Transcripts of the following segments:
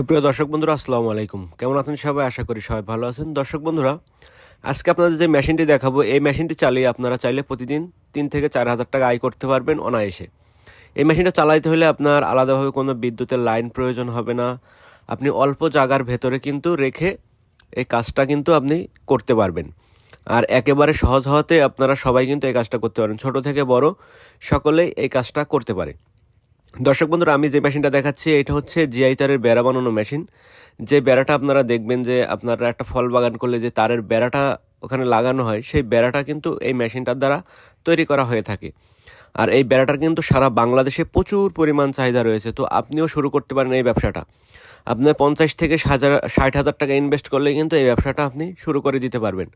সুপ্রিয় দর্শক বন্ধুরা, আসসালামু আলাইকুম। কেমন আছেন সবাই? আশা করি সবাই ভালো আছেন। দর্শক বন্ধুরা, আজকে আপনাদের যে মেশিনটি দেখাবো, এই মেশিনটি চালিয়ে আপনারা চাইলে প্রতিদিন তিন থেকে চার হাজার টাকা আয় করতে পারবেন অনায়াসে। এই মেশিনটা চালাইতে হলে আপনার আলাদাভাবে কোনো বিদ্যুতের লাইন প্রয়োজন হবে না। আপনি অল্প জায়গার ভেতরে কিন্তু রেখে এই কাজটা কিন্তু আপনি করতে পারবেন। আর একেবারে সহজ হওয়াতে আপনারা সবাই কিন্তু এই কাজটা করতে পারেন। ছোট থেকে বড় সকলেই এই কাজটা করতে পারে। দর্শক বন্ধুরা, আমি যে মেশিনটা দেখাচ্ছি, এটা হচ্ছে জিআই তারের বেড়া বানানো মেশিন। যে বেড়াটা আপনারা দেখবেন যে আপনারা একটা ফল বাগান করলে যে তারের বেড়াটা ওখানে লাগানো হয়, সেই বেড়াটা কিন্তু এই মেশিনটার দ্বারা তৈরি করা হয়ে থাকে। আর এই বেড়াটার কিন্তু সারা বাংলাদেশে প্রচুর পরিমাণ চাহিদা রয়েছে। তো আপনিও শুরু করতে পারেন এই ব্যবসাটা। আপনার পঞ্চাশ থেকে হাজার, ষাট হাজার টাকা ইনভেস্ট করলে কিন্তু এই ব্যবসাটা আপনি শুরু করে দিতে পারবেন।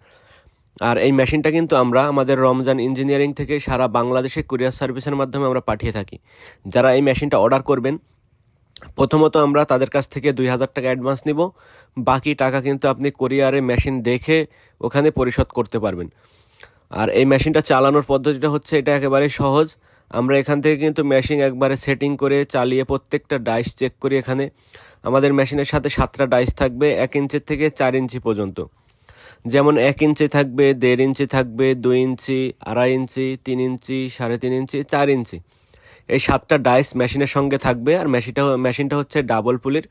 আর এই মেশিনটা কিন্তু আমরা আমাদের রমজান ইঞ্জিনিয়ারিং থেকে সারা বাংলাদেশে কুরিয়ার সার্ভিসের মাধ্যমে আমরা পাঠিয়ে থাকি। যারা এই মেশিনটা অর্ডার করবেন, প্রথমত আমরা তাদের কাছ থেকে দুই হাজার টাকা অ্যাডভান্স নিব। বাকি টাকা কিন্তু আপনি কোরিয়ারে মেশিন দেখে ওখানে পরিশোধ করতে পারবেন। আর এই মেশিনটা চালানোর পদ্ধতিটা হচ্ছে এটা একেবারে সহজ। আমরা এখান থেকে কিন্তু মেশিন একবারে সেটিং করে চালিয়ে প্রত্যেকটা ডাইস চেক করি এখানে। আমাদের মেশিনের সাথে সাতটা ডাইস থাকবে, এক ইঞ্চির থেকে চার ইঞ্চি পর্যন্ত। যেমন এক ইঞ্চি থাকবে, দেড় ইঞ্চি থাকবে, দুই ইঞ্চি, আড়াই ইঞ্চি, তিন ইঞ্চি, সাড়ে তিন ইঞ্চি, চার ইঞ্চি। এই সাতটা ডাইস মেশিনের সঙ্গে থাকবে আর মেশিনটা মেশিনটা হচ্ছে ডাবল পুলির।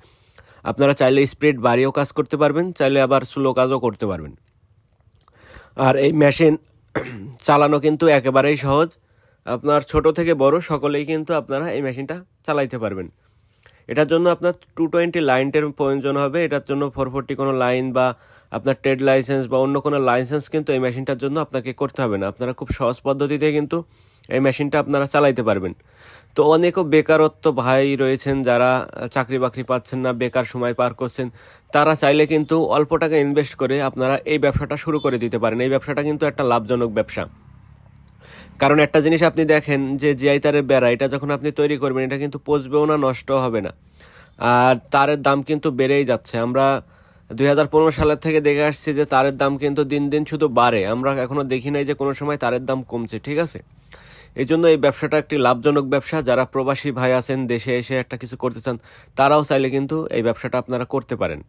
আপনারা চাইলে স্পিড বাড়িয়েও কাজ করতে পারবেন, চাইলে আবার স্লো কাজও করতে পারবেন। আর এই মেশিন চালানো কিন্তু একেবারেই সহজ। আপনার ছোট থেকে বড় সকলেই কিন্তু আপনারা এই মেশিনটা চালাইতে পারবেন। এটার জন্য আপনার টু টোয়েন্টি লাইনটের প্রয়োজন হবে। এটার জন্য ফোর ফোরটি কোনো লাইন বা আপনার ট্রেড লাইসেন্স বা অন্য কোনো লাইসেন্স কিন্তু এই মেশিনটার জন্য আপনাকে করতে হবে না। আপনারা খুব সহজ পদ্ধতিতে কিন্তু এই মেশিনটা আপনারা চালাইতে পারবেন। তো অনেকও বেকারত্ব ভাই রয়েছেন যারা চাকরি বাকরি পাচ্ছেন না, বেকার সময় পার করছেন, তারা চাইলে কিন্তু অল্প টাকা ইনভেস্ট করে আপনারা এই ব্যবসাটা শুরু করে দিতে পারেন। এই ব্যবসাটা কিন্তু একটা লাভজনক ব্যবসা। কারণ একটা জিনিস আপনি দেখেন যে জিআই তারের বেড়া, এটা যখন আপনি তৈরি করবেন, এটা কিন্তু পচবেও না নষ্ট হবে না। আর তারের দাম কিন্তু বেড়েই যাচ্ছে। আমরা দুই হাজার পনেরো সালের থেকে দেখে আসছি যে তারের দাম কিন্তু দিন দিন শুধু বাড়ে। আমরা এখনও দেখি নাই যে কোনো সময় তারের দাম কমছে, ঠিক আছে? এই জন্য এই ব্যবসাটা একটি লাভজনক ব্যবসা। যারা প্রবাসী ভাই আছেন, দেশে এসে একটা কিছু করতে চান, তারাও চাইলে কিন্তু এই ব্যবসাটা আপনারা করতে পারেন।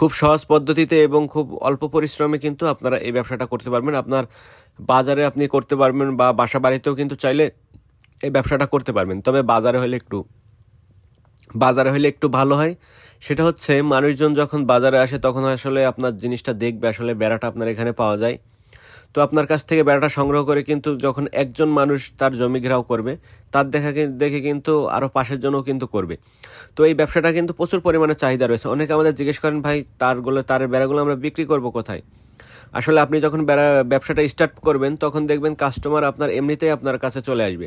খুব সহজ পদ্ধতিতে এবং খুব অল্প পরিশ্রমে কিন্তু আপনারা এই ব্যবসাটা করতে পারবেন। আপনার বাজারে আপনি করতে পারবেন বা বাসা বাড়িতেও কিন্তু চাইলে এই ব্যবসাটা করতে পারবেন। তবে বাজারে হলে একটু, বাজারে হলে একটু ভালো হয়। সেটা হচ্ছে মানুষজন যখন বাজারে আসে তখন আসলে আপনার জিনিসটা দেখবে, আসলে বেড়াটা আপনার এখানে পাওয়া যায়। তো আপনার কাছ থেকে বেড়াটা সংগ্রহ করে কিন্তু যখন একজন মানুষ তার জমি ঘেরাও করবে, তার দেখা দেখে কিন্তু আরও পাশের জন্যও কিন্তু করবে। তো এই ব্যবসাটা কিন্তু প্রচুর পরিমাণে চাহিদা রয়েছে। অনেকে আমাদের জিজ্ঞেস করেন, ভাই তারগুলো তারের বেড়াগুলো আমরা বিক্রি করব কোথায়? আসলে আপনি যখন বেড়া, ব্যবসাটা স্টার্ট করবেন, তখন দেখবেন কাস্টমার আপনার এমনিতেই আপনার কাছে চলে আসবে।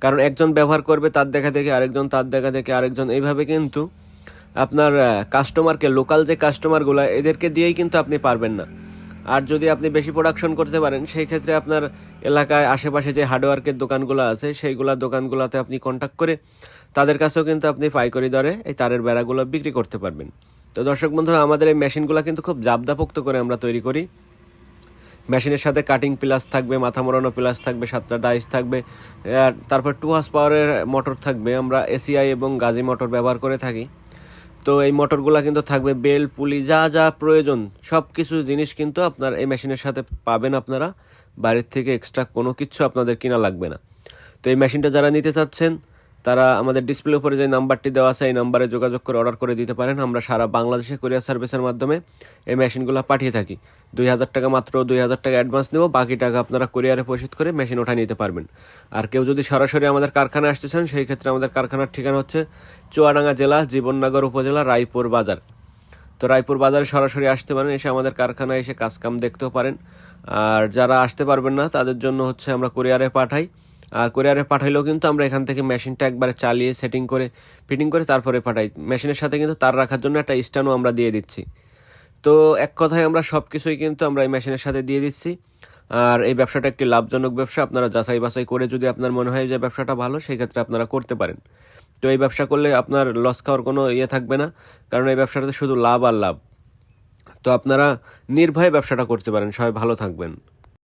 কারণ একজন ব্যবহার করবে, তার দেখা দেখে আরেকজন, তার দেখা দেখে আরেকজন। এইভাবে কিন্তু আপনার কাস্টমারকে লোকাল যে কাস্টমারগুলো এদেরকে দিয়েই কিন্তু আপনি পারবেন না। আর যদি আপনি বেশি প্রোডাকশন করতে পারেন, সেই ক্ষেত্রে আপনার এলাকায় আশেপাশে যে হার্ডওয়ার্কের দোকানগুলো আছে, সেইগুলা দোকানগুলোতে আপনি কন্ট্যাক্ট করে তাদের কাছেও কিন্তু আপনি পাইকারি দরে এই তারের বেড়াগুলো বিক্রি করতে পারবেন। তো দর্শক বন্ধুরা, আমাদের এই মেশিনগুলো কিন্তু খুব জাবদাপোক্ত করে আমরা তৈরি করি। মেশিনের সাথে কাটিং প্লাস থাকবে, মাথা মোড়ানো প্লাস থাকবে, সাতটা ডাইস থাকবে তারপর টু হাস পাওয়ারের মোটর থাকবে। আমরা এসিআই এবং গাজি মোটর ব্যবহার করে থাকি। তো এই মোটরগুলো কিন্তু থাকবে, বেল, পুলি, যা যা প্রয়োজন সব কিছু জিনিস কিন্তু আপনার এই মেশিনের সাথে পাবেন আপনারা। বাড়ির থেকে এক্সট্রা কোনো কিছু আপনাদের কিনা লাগবে না। তো এই মেশিনটা যারা নিতে চাচ্ছেন তারা আমাদের ডিসপ্লে উপরে যে নাম্বারটি দেওয়া আছে, এই নাম্বারে যোগাযোগ করে অর্ডার করে দিতে পারেন। আমরা সারা বাংলাদেশে কুরিয়ার সার্ভিসের মাধ্যমে এই মেশিনগুলো পাঠিয়ে থাকি। দুই হাজার টাকা মাত্র, দুই হাজার টাকা অ্যাডভান্স নেব, বাকি টাকা আপনারা কোরিয়ারে পরিশোধ করে মেশিন ওঠায় নিতে পারবেন। আর কেউ যদি সরাসরি আমাদের কারখানায় আসতে চান, সেই ক্ষেত্রে আমাদের কারখানার ঠিকানা হচ্ছে চুয়াডাঙ্গা জেলা, জীবননগর উপজেলা, রায়পুর বাজার। তো রায়পুর বাজারে সরাসরি আসতে পারেন, এসে আমাদের কারখানায় এসে কাজকাম দেখতেও পারেন। আর যারা আসতে পারবেন না, তাদের জন্য হচ্ছে আমরা কোরিয়ারে পাঠাই। আর কুরিয়ারে পাঠাইলেও কিন্তু আমরা এখান থেকে মেশিনটা একবারে চালিয়ে সেটিং করে ফিটিং করে তারপরে পাঠাই। মেশিনের সাথে কিন্তু তার রাখার জন্য একটা স্ট্যান্ডও আমরা দিয়ে দিচ্ছি। তো এক কথায় আমরা সব কিছুই কিন্তু আমরা এই মেশিনের সাথে দিয়ে দিচ্ছি। আর এই ব্যবসাটা একটি লাভজনক ব্যবসা। আপনারা যাচাই বাছাই করে যদি আপনার মনে হয় যে ব্যবসাটা ভালো, সেই ক্ষেত্রে আপনারা করতে পারেন। তো এই ব্যবসা করলে আপনার লস খাওয়ার কোনো ইয়ে থাকবে না, কারণ এই ব্যবসাটাতে শুধু লাভ আর লাভ। তো আপনারা নির্ভয়ে ব্যবসাটা করতে পারেন। সবাই ভালো থাকবেন।